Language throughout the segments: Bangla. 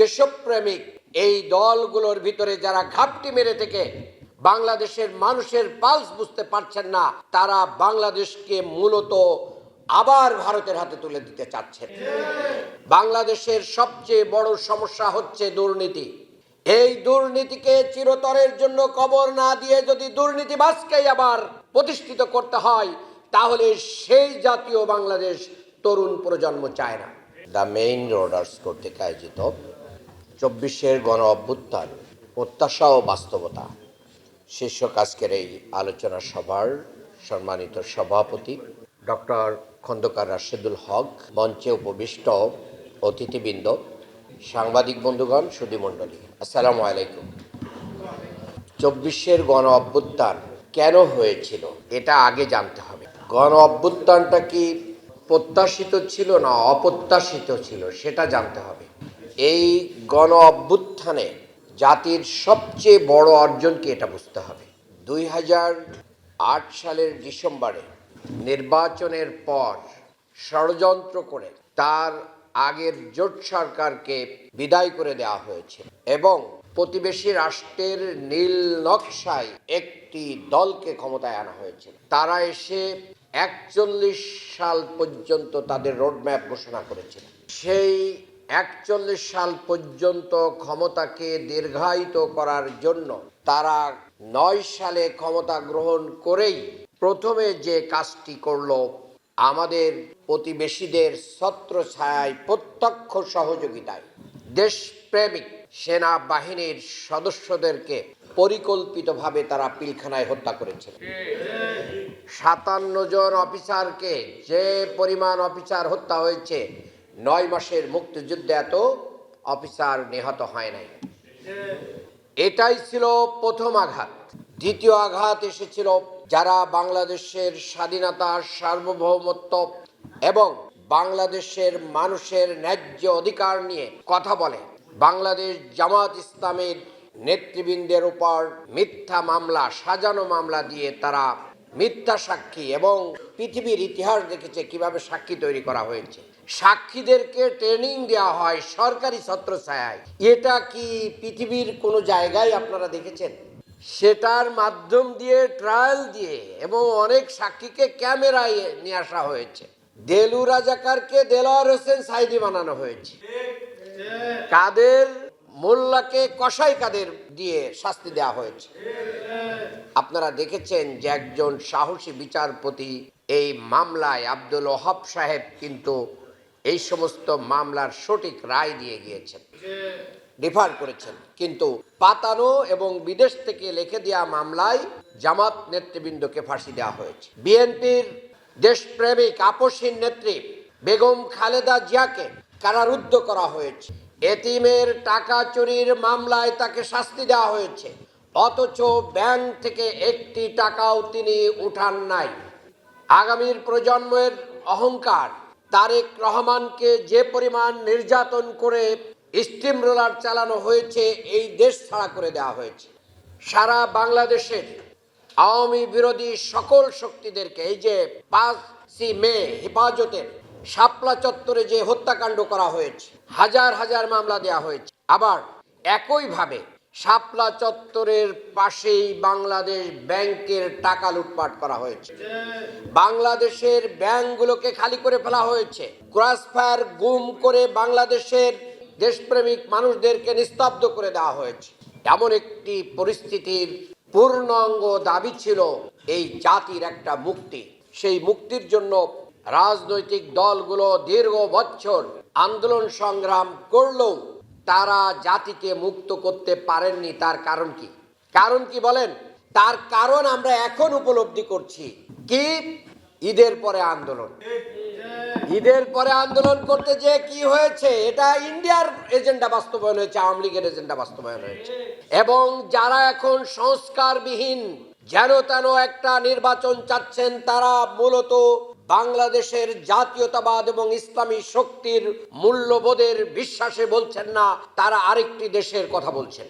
দেশপ্রেমিক এই দলগুলোর ভিতরে যারা ঘাপটি মেরে থেকে বাংলাদেশের মানুষের পালস বুঝতে পারছেন না, তারা বাংলাদেশকে মূলত আবার ভারতের হাতে তুলে দিতে চাচ্ছেন। বাংলাদেশের সবচেয়ে বড় সমস্যা হচ্ছে দুর্নীতি। এই দুর্নীতিকে চিরতরের জন্য কবর না দিয়ে যদি দুর্নীতিবাজকেই আবার প্রতিষ্ঠিত করতে হয়, তাহলে সেই জাতীয় বাংলাদেশ তরুণ প্রজন্ম চায় না। দ্য মেইন রোডার্স কর্তৃক আয়োজিত চব্বিশের গণ অভ্যুত্থান, প্রত্যাশা ও বাস্তবতা। শীর্ষক আজকের এই আলোচনা সভার সম্মানিত সভাপতি ডক্টর খন্দকার রাশেদুল হক, মঞ্চে উপবিষ্ট অতিথিবৃন্দ, সাংবাদিক বন্ধুগণ সুধীমণ্ডলী আসসালামু আলাইকুম। চব্বিশের গণ অভ্যুত্থান কেন হয়েছিল? এটা আগে জানতে হবে। গণ অভ্যুত্থানটা কি প্রত্যাশিত ছিল না অপ্রত্যাশিত ছিল, সেটা জানতে হবে। এই গণ অভ্যুত্থানে জাতির সবচেয়ে বড় অর্জনকে এটা বুঝতে হবে। দুই হাজার আট সালের ডিসেম্বরে নির্বাচনের পর ষড়যন্ত্র করে তার আগের জোট সরকারকে বিদায় করে দেওয়া হয়েছে এবং প্রতিবেশী রাষ্ট্রের নীল নকশায় একটি দলকে ক্ষমতায় আনা হয়েছে। তারা এসে একচল্লিশ সাল পর্যন্ত তাদের রোডম্যাপ ঘোষণা করেছিল সেই একচল্লিশ সাল পর্যন্ত ক্ষমতাকে দীর্ঘায়িত করার জন্য তারা নয় সালে ক্ষমতা গ্রহণ করেই প্রথমে যে কাজটি করল, আমাদের প্রতিবেশীদের ছত্র ছায়ায় প্রত্যক্ষ সহযোগিতায়। দেশপ্রেমিক সেনাবাহিনীর সদস্যদেরকে পরিকল্পিতভাবে তারা পিলখানায় হত্যা করেছিল। সাতান্ন জন অফিসারকে যে পরিমাণ অফিসার হত্যা হয়েছে নয় মাসের মুক্তিযুদ্ধে এত অফিসার নিহত হয় নাই। এটাই ছিল প্রথম আঘাত। দ্বিতীয় আঘাত এসেছিল যারা বাংলাদেশের স্বাধীনতা সার্বভৌমত্ব এবং বাংলাদেশের মানুষের ন্যায্য অধিকার নিয়ে কথা বলে। বাংলাদেশ জামাত ইসলামের নেতৃবৃন্দের উপর মিথ্যা মামলা, সাজানো মামলা দিয়ে তারা মিথ্যা সাক্ষী এবং পৃথিবীর ইতিহাস দেখেছে কীভাবে সাক্ষী তৈরি করা হয়েছে। সাক্ষীদেরকে ট্রেনিং দেওয়া হয় সরকারি ছত্র ছত্রছায়ায়। এটা কি পৃথিবীর কোনো জায়গায় আপনারা দেখেছেন? সেটার মাধ্যম দিয়ে ট্রায়াল দিয়ে এবং অনেক সাক্ষীকে ক্যামেরায় নিয়ে আসা হয়েছে। দেলু রাজাকারকে দেলোয়ার হোসেন সাইদি বানানো হয়েছে। কাদের, মোল্লাকে কসাই কাদের দিয়ে শাস্তি দেওয়া হয়েছে। আপনারা দেখেছেন যে একজন সাহসী বিচারপতি এই মামলায় আব্দুল ওহাব সাহেব কিন্তু এই সমস্ত মামলার সঠিক রায় দিয়ে গিয়েছেন। ডিফার করেছেন। কিন্তু পাতানো এবং বিদেশ থেকে লিখে দেওয়া মামলায় জামাত নেতৃবৃন্দকে ফাঁসি দেওয়া হয়েছে। বিএনপির দেশপ্রেমিক আপসীন নেত্রী বেগম খালেদা জিয়াকে কারারুদ্ধ করা হয়েছে। এতিমের টাকা চুরির মামলায় তাকে শাস্তি দেওয়া হয়েছে। অথচ ব্যাংক থেকে একটি টাকাও তিনি উঠান নাই। আগামীর প্রজন্মের অহংকার তারেক রহমানকে যে পরিমাণ নির্যাতন করে স্টিম রোলার চালানো হয়েছে, এই দেশ ছাড়া করে দেওয়া হয়েছে। সারা বাংলাদেশের আওয়ামী বিরোধী সকল শক্তিদেরকে, এই যে পাঁচই মে হেফাজতের শাপলা চত্বরে যে হত্যাকাণ্ড করা হয়েছে, হাজার হাজার মামলা দেওয়া হয়েছে। আবার একইভাবে শাপলা চত্বরের পাশেই বাংলাদেশ ব্যাংকের টাকা লুটপাট করা হয়েছে। বাংলাদেশের ব্যাংকগুলোকে খালি করে ফেলা হয়েছে। ক্রসফায়ার গুম করে বাংলাদেশের দেশপ্রেমিক মানুষদেরকে নিস্তব্ধ করে দেওয়া হয়েছে। এমন একটি পরিস্থিতির পূর্ণাঙ্গ দাবি ছিল এই জাতির একটা মুক্তি। সেই মুক্তির জন্য রাজনৈতিক দলগুলো দীর্ঘ বছর আন্দোলন সংগ্রাম করলেও তারা জাতিকে মুক্ত করতে পারেননি, তার কারণ কি? কারণ কি বলেন? তার কারণ আমরা এখন উপলব্ধি করছি কি? ঈদের পরে আন্দোলন। ঈদের পরে আন্দোলন করতে যে কি হয়েছে, এটা ইন্ডিয়ার এজেন্ডা বাস্তবায়ন হয়েছে, আওয়ামী লীগের এজেন্ডা বাস্তবায়ন হয়েছে। এবং যারা এখন সংস্কারবিহীন, যেন তেন একটা নির্বাচন চাচ্ছেন, তারা মূলত বাংলাদেশের জাতীয়তাবাদ এবং ইসলামী শক্তির মূল্যবোধের বিশ্বাসে বলছেন না, তারা আরেকটি দেশের কথা বলছেন।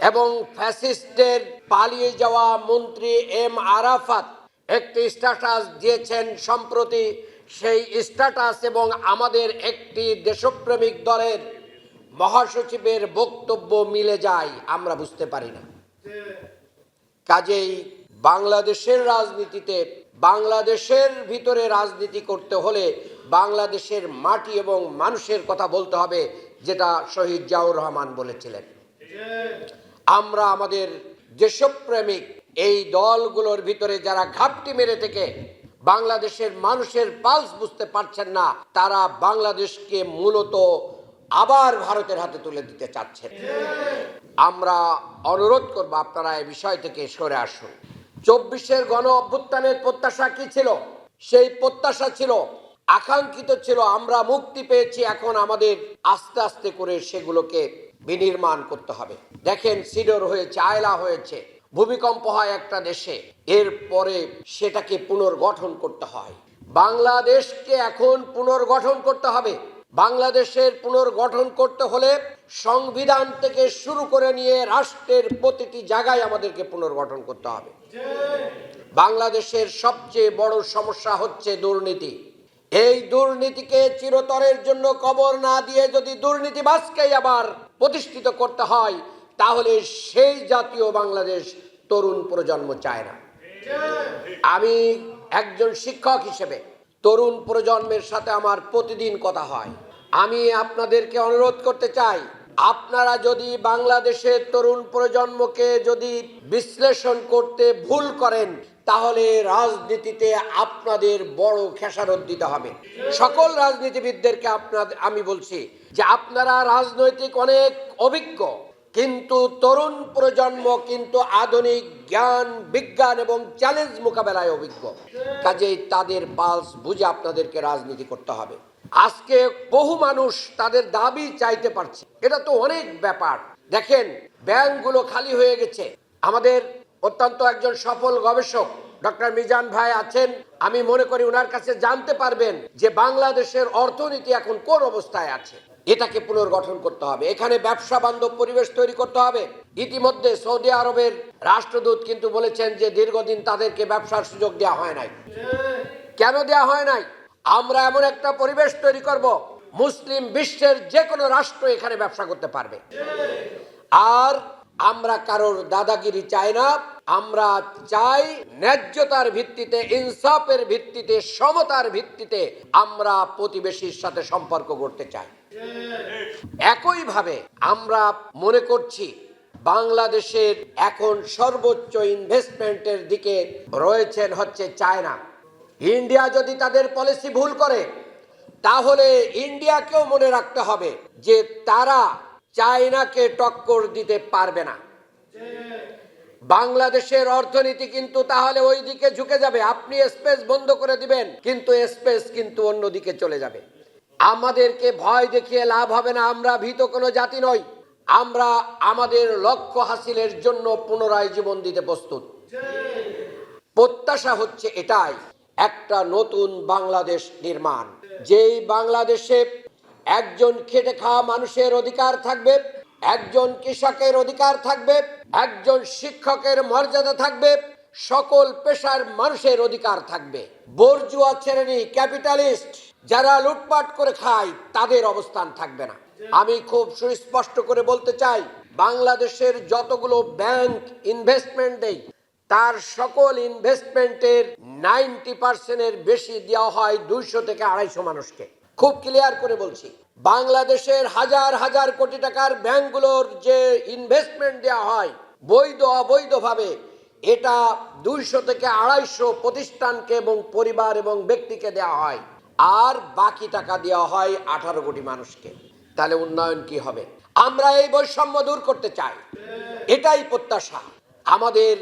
এবং ফ্যাসিস্টের পালিয়ে যাওয়া মন্ত্রী এম আরাফাত একটি স্ট্যাটাস দিয়েছেন সম্প্রতি। সেই স্ট্যাটাস এবং আমাদের একটি দেশপ্রেমিক দলের মহাসচিবের বক্তব্য মিলে যায়, আমরা বুঝতে পারি না। কাজেই বাংলাদেশের রাজনীতিতে বাংলাদেশের ভিতরে রাজনীতি করতে হলে বাংলাদেশের মাটি এবং মানুষের কথা বলতে হবে, যেটা শহীদ জিয়াউর রহমান বলেছিলেন। আমরা আমাদের দেশপ্রেমিক, এই দলগুলোর ভিতরে যারা ঘাপটি মেরে থেকে বাংলাদেশের মানুষের পালস বুঝতে পারছেন না, তারা বাংলাদেশকে মূলত আবার ভারতের হাতে তুলে দিতে চাচ্ছেন। আমরা অনুরোধ করব আপনারা এই বিষয় থেকে সরে আসুন। চব্বিশের গণ অভ্যুত্থানের প্রত্যাশা কি ছিল? সেই প্রত্যাশা ছিল, আকাঙ্ক্ষিত ছিল, আমরা মুক্তি পেয়েছি, এখন আমাদের আস্তে আস্তে করে সেগুলোকে বিনির্মাণ করতে হবে। দেখেন, সিডর হয়েছে, আয়লা হয়েছে, ভূমিকম্প হয় একটা দেশে, এরপরে সেটাকে পুনর্গঠন করতে হয়। বাংলাদেশকে এখন পুনর্গঠন করতে হবে। বাংলাদেশের পুনর্গঠন করতে হলে সংবিধান থেকে শুরু করে নিয়ে রাষ্ট্রের প্রতিটি জায়গায় আমাদেরকে পুনর্গঠন করতে হবে। বাংলাদেশের সবচেয়ে বড় সমস্যা হচ্ছে দুর্নীতি। এই দুর্নীতিকে চিরতরের জন্য কবর না দিয়ে যদি দুর্নীতিবাজকেই আবার প্রতিষ্ঠিত করতে হয়, তাহলে সেই জাতীয় বাংলাদেশ তরুণ প্রজন্ম চায় না। আমি একজন শিক্ষক হিসেবে তরুণ প্রজন্মের সাথে আমার প্রতিদিন কথা হয়। আমি আপনাদেরকে অনুরোধ করতে চাই, আপনারা যদি বাংলাদেশের তরুণ প্রজন্মকে যদি বিশ্লেষণ করতে ভুল করেন, তাহলে রাজনীতিতে আপনাদের বড় খেসারত দিতে হবে। সকল রাজনীতিবিদদেরকে আপনাদের আমি বলছি যে আপনারা রাজনৈতিক অনেক অভিজ্ঞ কিন্তু তরুণ প্রজন্ম কিন্তু আধুনিক জ্ঞান, বিজ্ঞান এবং চ্যালেঞ্জ মোকাবেলায় অভিজ্ঞ। কাজেই তাদের পালস বুঝে আপনাদেরকে রাজনীতি করতে হবে। আজকে বহু মানুষ তাদের দাবি চাইতে পারছে। এটা তো অনেক ব্যাপার। দেখেন, ব্যাংকগুলো খালি হয়ে গেছে। আমাদের অত্যন্ত একজন সফল গবেষক, ডক্টর মিজান ভাই আছেন। আমি মনে করি ওনার কাছে জানতে পারবেন যে বাংলাদেশের অর্থনীতি এখন কোন অবস্থায় আছে। এটাকে পুনর্গঠন করতে হবে। এখানে ব্যবসা বান্ধব পরিবেশ তৈরি করতে হবে। ইতিমধ্যে সৌদি আরবের রাষ্ট্রদূত কিন্তু বলেছেন যে দীর্ঘদিন তাদেরকে ব্যবসার সুযোগ দেওয়া হয় নাই। কেন দেওয়া হয় নাই? আমরা এমন একটা পরিবেশ তৈরি করব, মুসলিম বিশ্বের যে কোনো রাষ্ট্র এখানে ব্যবসা করতে পারবে। আর আমরা কারোর দাদাগিরি চাই না, আমরা চাই ন্যায্যতার ভিত্তিতে, ইনসাফের ভিত্তিতে, সমতার ভিত্তিতে আমরা প্রতিবেশীর সাথে সম্পর্ক করতে চাই। একইভাবে আমরা মনে করছি বাংলাদেশের এখন সর্বোচ্চ ইনভেস্টমেন্টের দিকে রয়েছেন হচ্ছে চায়না। ইন্ডিয়া যদি তাদের পলিসি ভুল করে, তাহলে ইন্ডিয়াকেও মনে রাখতে হবে যে তারা চায়নাকে টক্কর দিতে পারবে না। বাংলাদেশের অর্থনীতি কিন্তু তাহলে ওই দিকে ঝুঁকে যাবে। আপনি স্পেস বন্ধ করে দিবেন, কিন্তু স্পেস কিন্তু অন্যদিকে চলে যাবে। আমাদেরকে ভয় দেখিয়ে লাভ হবে না, আমরা ভীত কোনো জাতি নই। আমরা আমাদের লক্ষ্য হাসিলের জন্য পুনরায় জীবন দিতে প্রস্তুত। প্রত্যাশা হচ্ছে এটাই, একটা নতুন বাংলাদেশ নির্মাণ। যেই বাংলাদেশে একজন খেটে খাওয়া মানুষের অধিকার থাকবে, একজন কৃষকের অধিকার থাকবে, একজন শিক্ষকের মর্যাদা থাকবে, সকল পেশার মানুষের অধিকার থাকবে। বর্জুয়া শ্রেণি ক্যাপিটালিস্ট যারা লুটপাট করে খায়, তাদের অবস্থান থাকবে না। আমি খুব সুস্পষ্ট করে বলতে চাই, বাংলাদেশের যতগুলো ব্যাংক ইনভেস্টমেন্ট দেয় তার সকল ইনভেস্টমেন্টের নাইনটি পার্সেন্টের বেশি দেওয়া হয় দুইশো থেকে আড়াইশো মানুষকে। খুব ক্লিয়ার করে বলছি, বাংলাদেশের হাজার হাজার কোটি টাকার ব্যাংকগুলোর যে ইনভেস্টমেন্ট দেওয়া হয়, বৈধ অবৈধভাবে, এটা দুইশো থেকে আড়াইশো প্রতিষ্ঠানকে এবং পরিবার এবং ব্যক্তিকে দেওয়া হয়। আর বাকি টাকা দেওয়া হয় আঠারো কোটি মানুষকে। তাহলে উন্নয়ন কি হবে? আমরা এই বৈষম্য দূর করতে চাই। এটাই প্রত্যাশা। আমাদের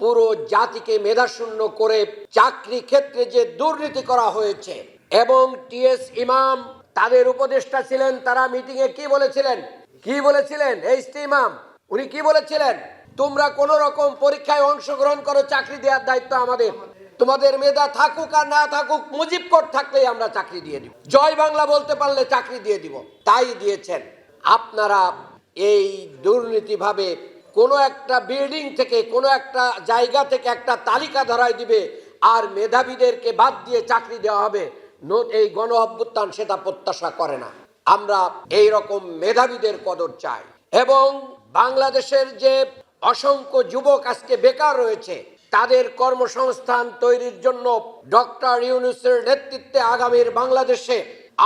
পুরো জাতিকে মেধাশূন্য করে চাকরি ক্ষেত্রে যে দুর্নীতি করা হয়েছে, এবং টিএস ইমাম তাদের উপদেষ্টা ছিলেন, তারা মিটিং এ কি বলেছিলেন? কি বলেছিলেন? এই ইমাম, উনি কি বলেছিলেন? তোমরা কোন রকম পরীক্ষায় অংশগ্রহণ করো, চাকরি দেওয়ার দায়িত্ব আমাদের। তোমাদের মেধা থাকুক আর না থাকুক, মুজিব কোড থাকলেই আমরা চাকরি দিয়ে দিব। জয় বাংলা বলতে পারলে চাকরি দিয়ে দিব। তাই দিয়েছেন। আপনারা এই দুর্নীতিভাবে কোনো একটা বিল্ডিং থেকে, কোনো একটা জায়গা থেকে একটা তালিকা ধরাই দিবে আর মেধাবীদেরকে বাদ দিয়ে চাকরি দেওয়া হবে। নো- এই গণ অভ্যুত্থান সেটা প্রত্যাশা করে না। আমরা এই রকম মেধাবীদের কদর চাই। এবং বাংলাদেশের যে অসংখ্য যুবক আজকে বেকার রয়েছে তাদের কর্মসংস্থান তৈরির জন্য ডক্টর ইউনুসের নেতৃত্বে আগামীর বাংলাদেশে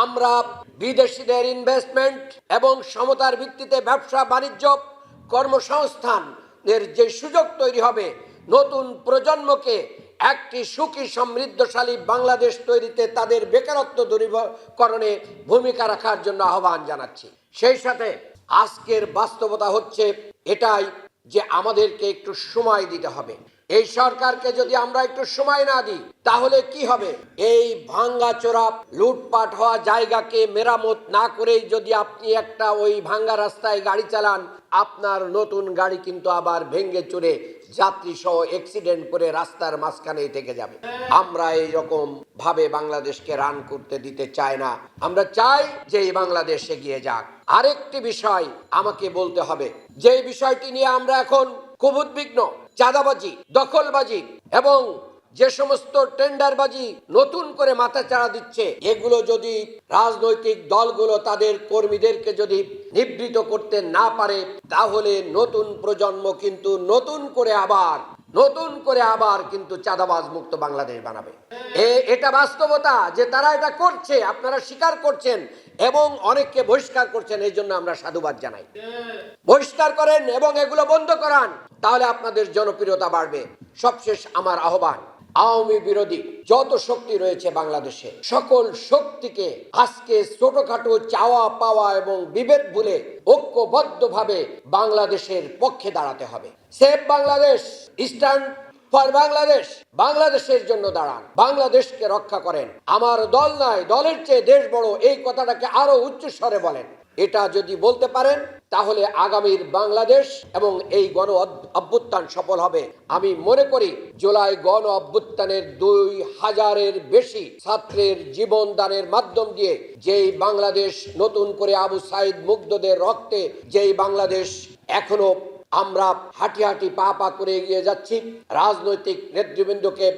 আমরা বিদেশিদের ইনভেস্টমেন্ট এবং সমতার ভিত্তিতে ব্যবসা বাণিজ্য কর্মসংস্থানের যে সুযোগ তৈরি হবে, নতুন প্রজন্মকে একটি সুখী, সমৃদ্ধশালী বাংলাদেশ তৈরিতে তাদের বেকারত্ব দূরীকরণে ভূমিকা রাখার জন্য আহ্বান জানাচ্ছি। সেই সাথে আজকের বাস্তবতা হচ্ছে এটাই যে আমাদেরকে একটু সময় দিতে হবে। এই সরকারকে যদি আমরা একটু সময় না দিই, তাহলে কি হবে? এই ভাঙ্গা চোরা লুটপাট হওয়া জায়গাকে মেরামত না করেই যদি আপনি একটা ওই ভাঙ্গা রাস্তায় গাড়ি চালান, আপনার নতুন গাড়ি কিন্তু আবার ভেঙ্গে চুরে যাত্রী সহ অ্যাক্সিডেন্ট করে রাস্তার মাঝখানেই থেকে যাবে। আমরা এই রকম ভাবে বাংলাদেশকে রান করতে দিতে চাই না। আমরা চাই যে এই বাংলাদেশ এগিয়ে যাক। আরেকটি বিষয় আমাকে বলতে হবে। যে বিষয়টি নিয়ে আমরা এখন খুব উদ্বিগ্ন চাঁদাবাজি, দখলবাজি এবং যে সমস্ত টেন্ডারবাজি নতুন করে মাথা চাড়া দিচ্ছে, এগুলো যদি রাজনৈতিক দলগুলো তাদের কর্মীদেরকে যদি নিবৃত করতে না পারে, তাহলে নতুন প্রজন্ম কিন্তু নতুন করে আবার নতুন করে আবার কিন্তু চাঁদাবাজ মুক্ত বাংলাদেশ বানাবে। এটা বাস্তবতা যে তারা এটা করছে, আপনারা স্বীকার করছেন এবং অনেককে বহিষ্কার করছেন, এই জন্য আমরা সাধুবাদ জানাই। বহিষ্কার করেন এবং এগুলো বন্ধ করান, তাহলে আপনাদের জনপ্রিয়তা বাড়বে। সবশেষ আমার আহ্বান। আওয়ামী বিরোধী যত শক্তি রয়েছে বাংলাদেশে, সকল শক্তিকে আজকে ছোটখাটো চাওয়া পাওয়া এবং বিভেদ ভুলে ঐক্যবদ্ধভাবে বাংলাদেশের পক্ষে দাঁড়াতে হবে। Save Bangladesh eastern for Bangladesh, বাংলাদেশের জন্য দাঁড়ান, বাংলাদেশকে রক্ষা করেন। আমার দল নয়, দলের চেয়ে দেশ বড়, এই কথাটাকে আরও উচ্চ স্বরে বলেন। এটা যদি বলতে পারেন তাহলে আগামীর বাংলাদেশ এবং এই গণ অভ্যুত্থান সফল হবে। আমি মনে করি জুলাই গণ অভ্যুত্থানের দুই হাজারের বেশি ছাত্রের জীবন দানের মাধ্যম দিয়ে যেই বাংলাদেশ নতুন করে আবু সাইদ মুগ্ধদের রক্তে, যেই বাংলাদেশ এখনও আমরা হাঁটি হাঁটি পা পা করে এগিয়ে যাচ্ছি। রাজনৈতিক নেতৃবৃন্দকে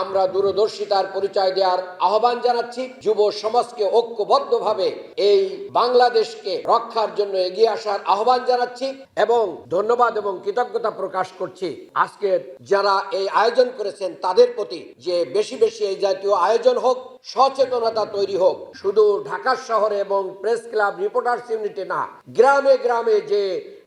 আমরা দূরদর্শিতার পরিচয় দেওয়ার আহ্বান জানাচ্ছি। যুব সমাজকে ঐক্যবদ্ধভাবে এই বাংলাদেশকে রক্ষার জন্য এগিয়ে আসার আহ্বান জানাচ্ছি এবং ধন্যবাদ এবং কৃতজ্ঞতা প্রকাশ করছি। আজকে যারা এই আয়োজন করেছেন, তাদের প্রতি যে বেশি বেশি এই জাতীয় আয়োজন হোক, সচেতনতা তৈরি হোক, শুধু ঢাকা শহরে এবং প্রেস ক্লাব, রিপোর্টার্স ইউনিটে না, গ্রামে গ্রামে যে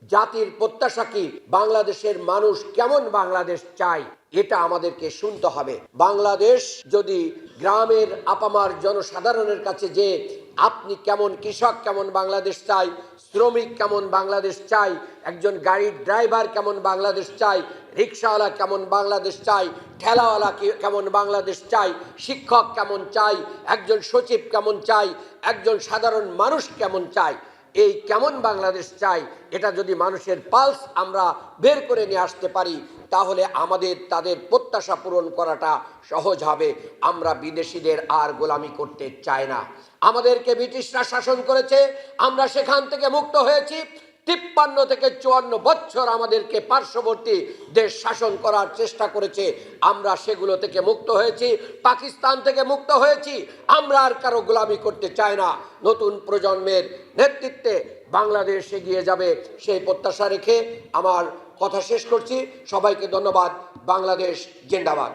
জাতির প্রত্যাশা কি? বাংলাদেশের মানুষ কেমন বাংলাদেশ চায়? এটা আমাদেরকে শুনতে হবে। বাংলাদেশ যদি গ্রামের আপামার জনসাধারণের কাছে যে আপনি কেমন কৃষক, কেমন বাংলাদেশ চাই শ্রমিক কেমন বাংলাদেশ চাই একজন গাড়ির ড্রাইভার কেমন বাংলাদেশ চাই রিক্সাওয়ালা কেমন বাংলাদেশ চাই ঠেলাওয়ালা কেমন বাংলাদেশ চাই শিক্ষক কেমন চাই একজন সচিব কেমন চাই একজন সাধারণ মানুষ কেমন চাই এই কেমন বাংলাদেশ চাই, এটা যদি মানুষের পালস আমরা বের করে নিয়ে আসতে পারি, তাহলে আমাদের, তাদের প্রত্যাশা পূরণ করাটা সহজ হবে। আমরা বিদেশিদের আর গোলামি করতে চাই না। আমাদেরকে ব্রিটিশরা শাসন করেছে, আমরা সেখান থেকে মুক্ত হয়েছি। তিপ্পান্ন থেকে চুয়ান্ন বছর আমাদেরকে পার্শ্ববর্তী দেশ শাসন করার চেষ্টা করেছে। আমরা সেগুলো থেকে মুক্ত হয়েছি, পাকিস্তান থেকে মুক্ত হয়েছি। আমরা আর কারও গোলামি করতে চাই না। নতুন প্রজন্মের নেতৃত্বে বাংলাদেশ এগিয়ে যাবে সেই প্রত্যাশা রেখে আমার কথা শেষ করছি। সবাইকে ধন্যবাদ। বাংলাদেশ জিন্দাবাদ।